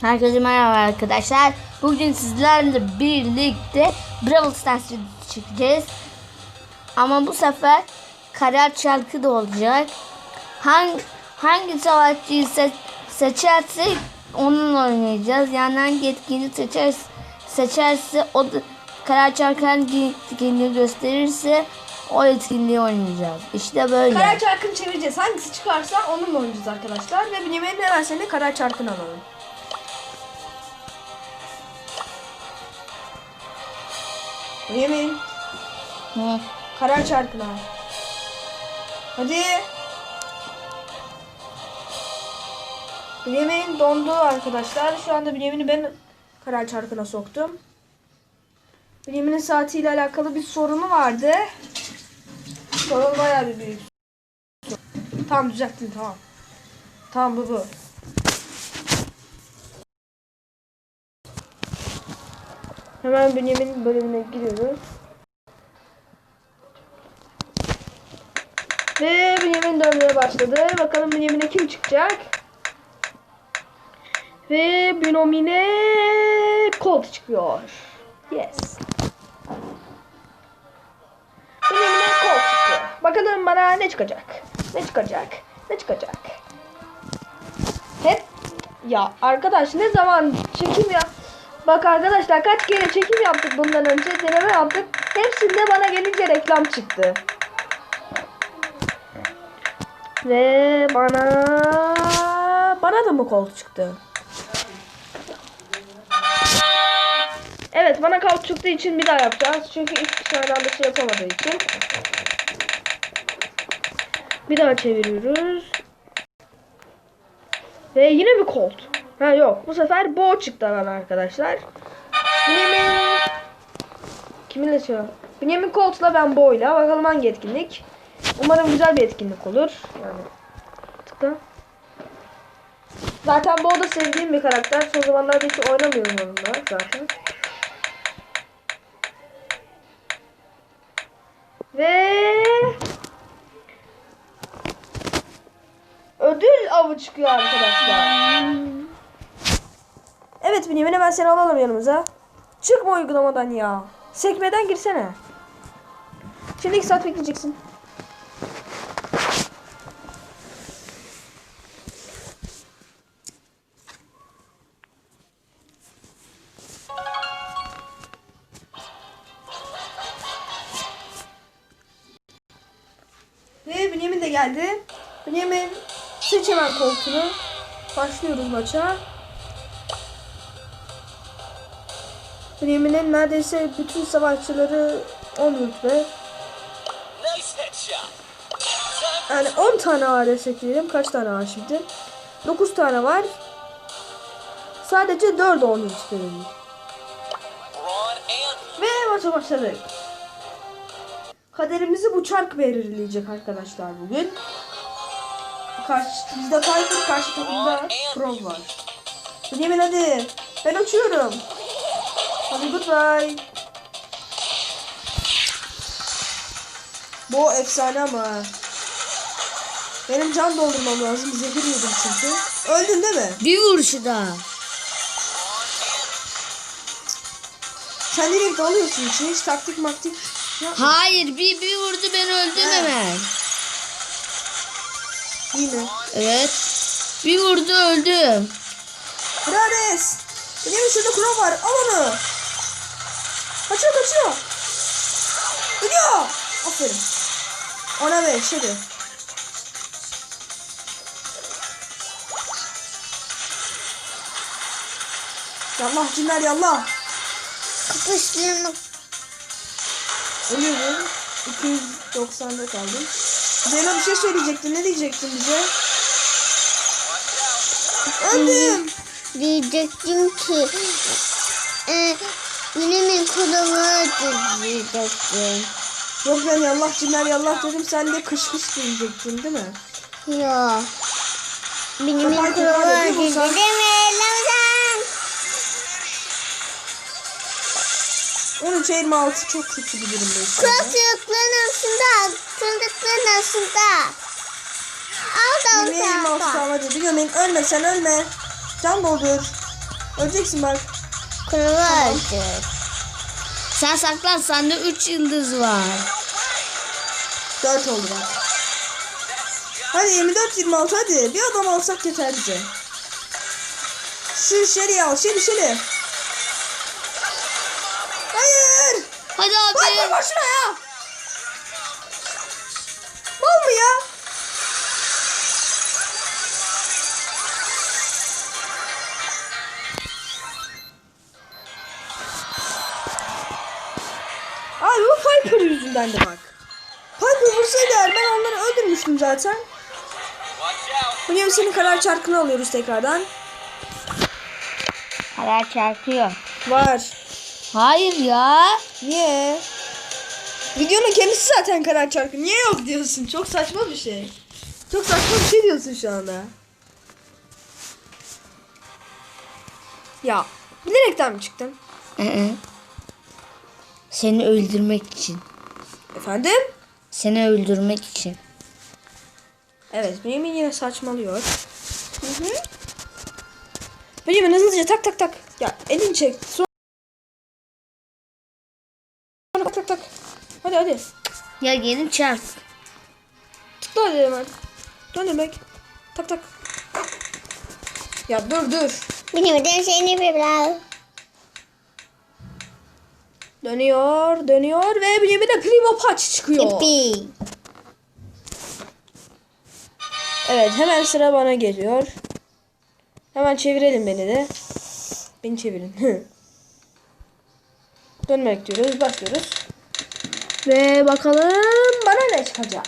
Herkese merhaba arkadaşlar. Bugün sizlerle birlikte Brawl Stars çekeceğiz. Ama bu sefer karar çarkı da olacak. Hangi hangi savaşçıyı se- seçersek onunla oynayacağız. Yani hangi etkinliği seçer seçerse o karar çarkı hangi etkinliği gösterirse o etkinliği oynayacağız. İşte böyle. Karar çarkını çevireceğiz. Hangisi çıkarsa onunla oynayacağız arkadaşlar. Ve Bünyamin'in hemen seninle karar çarkını alalım. Bünyamin Hı. karar çarkına. Hadi. Bünyamin dondu arkadaşlar. Şu anda Bünyamin'i ben karar çarkına soktum. Bünyamin'in saatiyle alakalı bir sorunu vardı. Sorun bayağı bir büyük. Tamam düzelttim tamam. Tamam bu bu. Hemen Bünyamin bölümüne giriyoruz. Ve Bünyamin dönmeye başladı. Bakalım Bünyamin'e kim çıkacak? Ve Bünyamin'e Colt çıkıyor. Yes. Bünyamin'e Colt çıktı. Bakalım bana ne çıkacak? Ne çıkacak? Ne çıkacak? Hep ya arkadaş ne zaman çekim ya Bak arkadaşlar kaç kere çekim yaptık bundan önce deneme yaptık. Hepsinde bana gelince reklam çıktı. Ve bana bana da mı kol çıktı? Evet bana kol çıktığı için bir daha yapacağız. Çünkü ilk kişilerden bir şey yapamadığı için. Bir daha çeviriyoruz. Ve yine bir Colt. Ha yok. Bu sefer Bo çıktı bana arkadaşlar. Bünyamin... Kiminle şu? Bünyamin Colt'la ben Bo'yla. Bakalım hangi etkinlik. Umarım güzel bir etkinlik olur. Yani. Tıkla. Zaten Bo da sevdiğim bir karakter. Son zamanlarda hiç oynamıyorum onunla zaten. Ve ödül avı çıkıyor arkadaşlar. Evet Bünyamin hemen seni alalım yanımıza. Çıkma uygulamadan ya. Sekmeden girsene. Şimdi iki saat bekleyeceksin. Ve Bünyamin de geldi. Bünyamin seç hemen koltuğunu. Başlıyoruz maça. Bünyamin'in neredeyse bütün savaşçıları 10 rütbe. Yani 10 tane var desek diyelim. Kaç tane var şimdi? 9 tane var. Sadece 4 10 rütbeli. Braun and Ve maça başladık. Kaderimizi bu çark belirleyecek arkadaşlar bugün. Karşı, bizde Piper, karşı takımda Pro var. Bünyamin hadi. Ben uçuyorum. Hadi goodbye. Bu efsane ama. Benim can doldurmam lazım. Zehir yedim çünkü. Öldün değil mi? Bir vuruşu daha. Sen direkt alıyorsun içine. Hiç taktik maktik yapma. Hayır bir bir vurdu ben öldüm He. hemen. Yine. Evet. Bir vurdu öldüm. Hades. Benim şurada kuro var. Al onu. Kaçıyor kaçıyor. Gidiyor. Aferin. Ona ver hadi. Yallah cinler yallah. Kapıştığım Ölüyorum. 290'da kaldım. Zeyno bir şey söyleyecektin. Ne diyecektin bize? Öldüm. diyecektim ki e, benim kulağı diyecektim. Yok ben yallah cinler yallah dedim. Sen de kış kış diyecektin değil mi? Ya. Benim kulağı diyecektim. Lamzan. 13.26 çok kötü bir anda. Kulaklıkların arasında. Kulaklıkların arasında. Al da 20-26 kalma dedi. Gömeyin ölme sen ölme. Can doldur. Öleceksin bak. Kulağı öldür. Sen saklan sende 3 yıldız var. 4 oldu bak. Hadi 24 26 hadi. Bir adam alsak yeter bize. Şu Shelly'i al. Shelly Shelly. Hayır. Hadi abi. bak şuna ya. Piper yüzünden de bak. Piper vursaydı eğer ben onları öldürmüştüm zaten. Yem senin karar çarkını alıyoruz tekrardan. Karar çarpıyor. Var. Hayır ya. Niye? Videonun kendisi zaten karar çarkı. Niye yok diyorsun? Çok saçma bir şey. Çok saçma bir şey diyorsun şu anda. Ya bilerekten mi çıktın? Hı-hı. Seni öldürmek için. Efendim? Seni öldürmek için. Evet Benjamin yine saçmalıyor. Hı hı. Benjamin hızlıca tak tak tak. Ya elini çek. Sonra tak tak tak. Hadi hadi. Ya gelin çarp. Tıkla hadi hemen. Dön demek. Tak tak. Ya dur dur. Benim de seni bir biraz. Dönüyor, dönüyor ve bir de Primo Patch çıkıyor. Evet, hemen sıra bana geliyor. Hemen çevirelim beni de. Beni çevirin. Dönmek diyoruz, başlıyoruz. Ve bakalım bana ne çıkacak?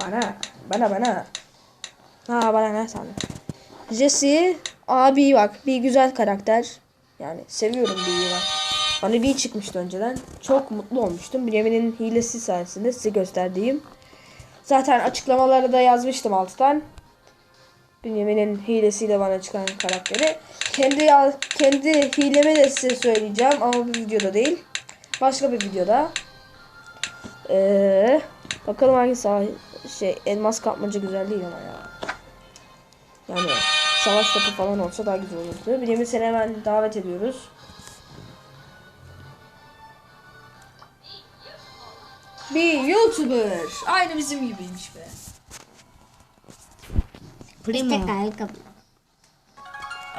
Bana, bana, bana. Ha bana ne sandın? Jesse, abi bak bir güzel karakter. Yani seviyorum B'yi bak. Bana B çıkmıştı önceden. Çok mutlu olmuştum. Bremen'in hilesi sayesinde size gösterdiğim. Zaten açıklamaları da yazmıştım alttan. Bünyamin'in hilesiyle bana çıkan karakteri. Kendi kendi hilemi de size söyleyeceğim ama bu videoda değil. Başka bir videoda. Ee, bakalım hangi sağ şey elmas kapmaca güzel değil ama ya. Yani savaş topu falan olsa daha güzel olurdu. Bünyamin seni hemen davet ediyoruz. Bir YouTuber. Aynı bizim gibiymiş be. Primo. Ayakkabı.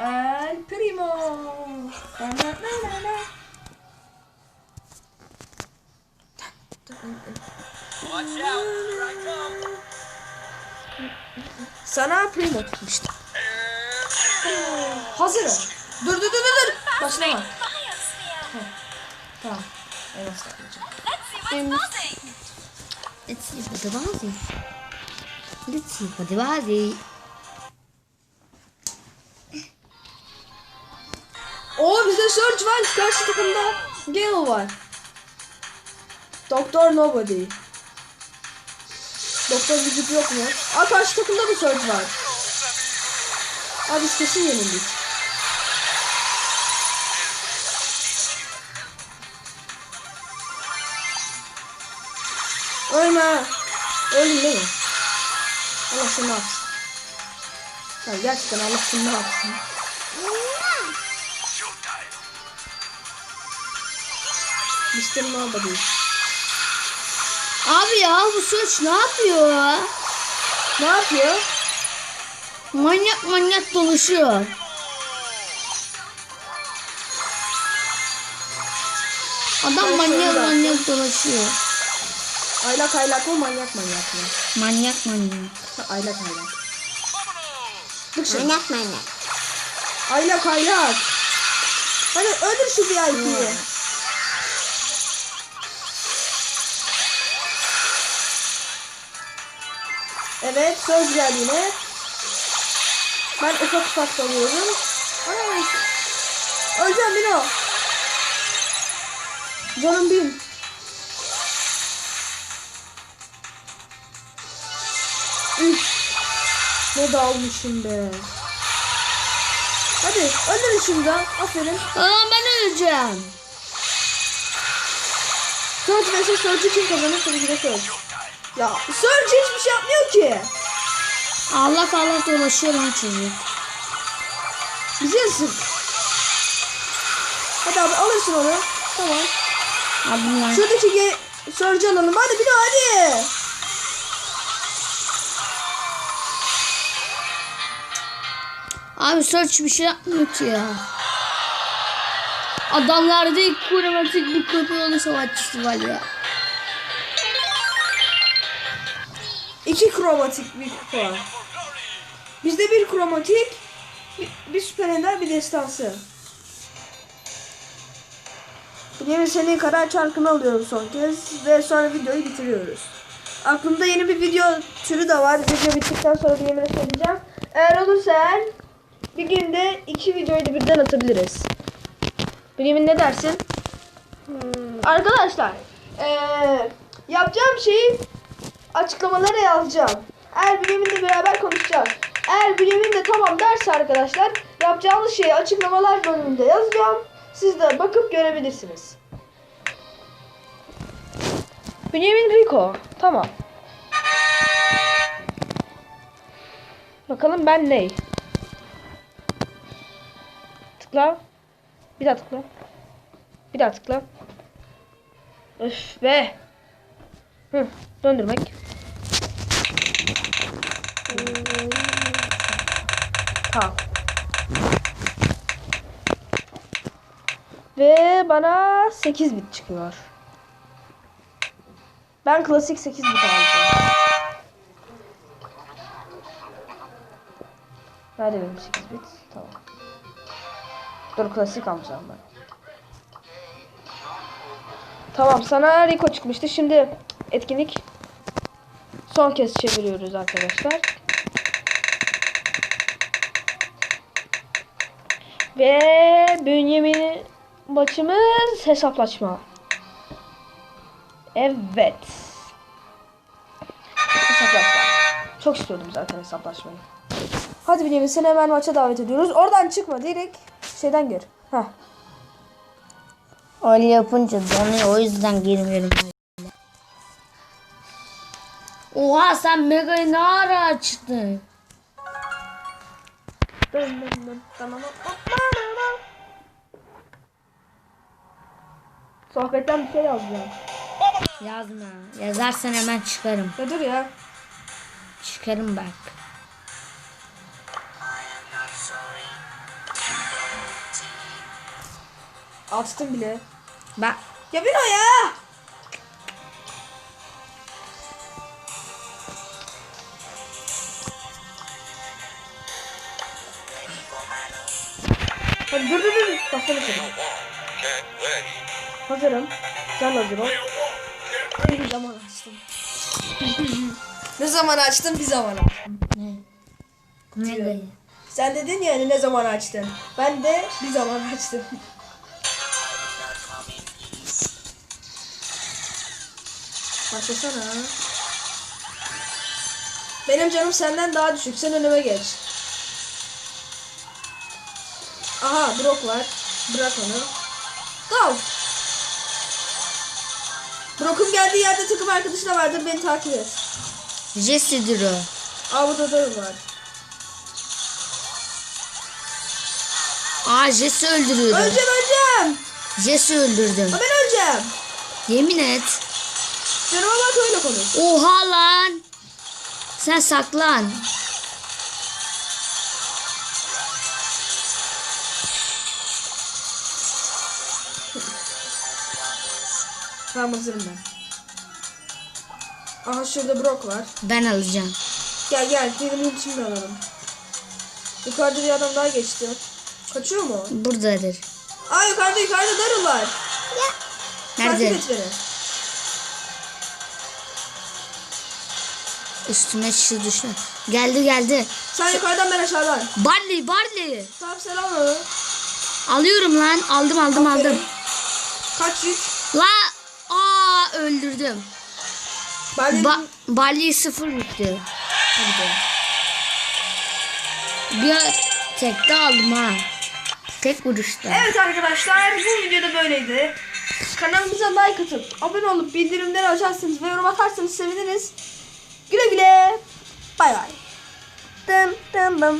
El Primo. Na, na, na, na, na. Watch out. Here I come. Sana Primo tutmuştu. Hazırım. Dur dur dur dur dur. Başlama. Heh, Tamam. Elmas takmayacağım. Let's see what the is. Let's see what the buzz is. Oo bizde Surge var. Karşı takımda Gale var. Doktor Nobody. Doktor vücut yok mu? Aa karşı takımda da Surge var. Aa biz kesin yenildik. Ölme. Öldün değil mi? Allah seni ne yapsın? Ya gerçekten Allah seni ne yapsın? Mr. Nobody. Abi ya bu suç ne yapıyor? Ne yapıyor? Manyak manyak dolaşıyor. Adam manyak manyak dolaşıyor. Aylak aylak mı manyak manyak mı? Manyak manyak. Ha, aylak aylak. Dık şimdi. Manyak manyak. Aylak aylak. Hadi öldür şu VIP'yi. Evet söz geldi yine. Ben ufak ufak dalıyorum. Ana Öleceğim Bino. Canım bin. Ne dalmışım be. Hadi öldürün şunu da. Aferin. Aa ben öleceğim. Surge vs Surge kim kazanır? Tabii ki de Surge. Ya Surge hiçbir şey yapmıyor ki. Allah Allah dolaşıyor lan çocuk. Bizi. Hadi abi alırsın onu. Tamam. Abi. Şuradaki ge Surge'ı alalım. Hadi bir de hadi. Abi search bir şey yapmıyor ki ya. Adamlarda ilk kromatik bir köpeği savaşçısı var ya. İki kromatik bir kupa. Bizde bir kromatik, bir, bir süper ender, bir destansı. Yeni senin karar çarkını alıyorum son kez ve sonra videoyu bitiriyoruz. Aklımda yeni bir video türü de var. Video bittikten sonra bir yemeğe söyleyeceğim. Eğer olursa eğer bir günde iki videoyu da birden atabiliriz. Benjamin ne dersin? Arkadaşlar eee, yapacağım şeyi açıklamalara yazacağım. Eğer Bünyamin'le beraber konuşacağız. Eğer Bünyamin de tamam derse arkadaşlar yapacağımız şeyi açıklamalar bölümünde yazacağım. Siz de bakıp görebilirsiniz. Bünyamin Rico. Tamam. Bakalım ben ney? Tıkla. Bir daha tıkla. Bir daha tıkla. Öf be. Hı, döndürmek. Tamam. Ve bana 8 bit çıkıyor. Ben klasik 8 bit alacağım. Nerede benim 8 bit? Tamam. Dur klasik alacağım ben. Tamam sana Rico çıkmıştı. Şimdi etkinlik son kez çeviriyoruz arkadaşlar. Ve Bünyamin maçımız hesaplaşma. Evet. Hesaplaşma. Çok istiyordum zaten hesaplaşmayı. Hadi Bünyamin seni hemen maça davet ediyoruz. Oradan çıkma direkt şeyden gir. Heh. Öyle yapınca donuyor o yüzden girmiyorum. Oha sen Mega'yı ne ara açtın? Sohbetten bir şey yazacağım. Yazma. Yazarsan hemen çıkarım. Ya dur ya. Çıkarım bak. Açtım bile. Bak. Ya bir o ya. Hadi dur dur dur. Başladı şimdi. Hazırım. Sen hazır ol. Bir zaman açtım. ne zaman açtın bir zaman açtım. Ne? Mega'yı. Sen dedin yani ne zaman açtın. Ben de bir zaman açtım. Başlasana. Benim canım senden daha düşük. Sen önüme geç. Aha Brock var. Bırak onu. Go. Brock'un geldiği yerde takım arkadaşı da vardır. Beni takip et. Jesse'dir o. Aa burada da var. Aa Jesse öldürüyordu. Öleceğim öleceğim. Jesse öldürdüm. Ha, ben öleceğim. Yemin et. Bak öyle konuş. Oha lan. Sen saklan. Tamam hazırım ben. Aha şurada Brock var. Ben alacağım. Gel gel benim ultimi alalım. Yukarıda bir adam daha geçti. Kaçıyor mu? Buradadır. Aa yukarıda yukarıda Daryl var. Nerede? Takip et beni. Üstüme şu düştü. Geldi geldi. Sen yukarıdan ben aşağıdan. Barley Barley. Tamam selam onu. Alıyorum lan. Aldım aldım aldım. Kaç yük? La. Aa öldürdüm. De Ba Barley sıfır bitti. Hadi be. Bir tekte aldım ha. Tek vuruşta. Evet arkadaşlar bu videoda böyleydi. Kanalımıza like atıp abone olup bildirimleri açarsanız ve yorum atarsanız seviniriz. Güle güle. Bay bay. Dım dım dım.